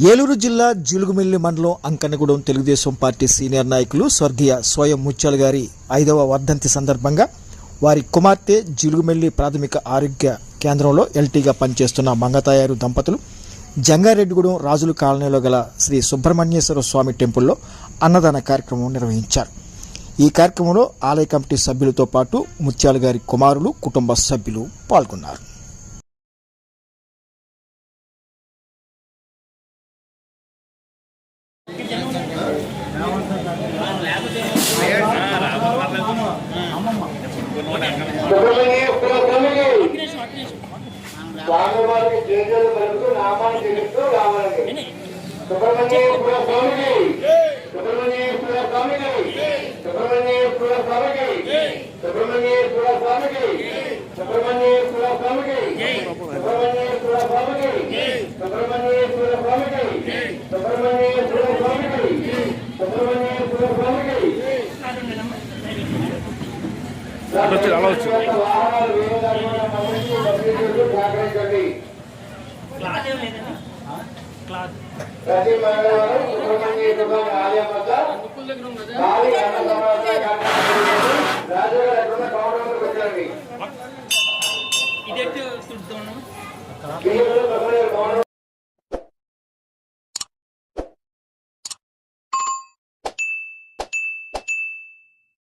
ఏలూరు జిల్లా జిలుగుమిల్లి మండలం Ankannagudem Telugu Desam party senior నాయకులు స్వర్గీయ స్వయం ముత్యాల గారి ఐదవ వర్ధంతి సందర్భంగా వారి కుమార్తె జిలుగుమిల్లి ప్రాథమిక ఆరోగ్య కేంద్రంలో ఎల్టీగా పనిచేస్తున్న మంగతాయారు దంపతులు జంగారెడ్డిగూడెం రాజుల కాలనీలో గల శ్రీ సుబ్రహ్మణ్యేశ్వర స్వామి టెంపుల్లో అన్నదాన కార్యక్రమం నిర్వహించారు. ఈ కార్యక్రమంలో ఆలయ కమిటీ సభ్యులతో పాటు ముత్యాల గారి కుమారులు కుటుంబ సభ్యులు పాల్గొన్నారు. స్వామివారికి జేజలు పలుకుతూ నామాన్ని తెలుస్తూ రావాలండి సుబ్రహ్మణ్యేశ్వర స్వామికి సుబ్రహ్మణ్యేశ్వర స్వామికి. సుబ్రహ్మణ్యేశ్వర స్వామికి. సుబ్రహ్మణ్యేశ్వర స్వామికి. అలా వచ్చింది అలా వచ్చింది ప్రతి మంగళవారం సుబ్రహ్మణ్య కుటుంబం ఆలయం వద్ద భారీ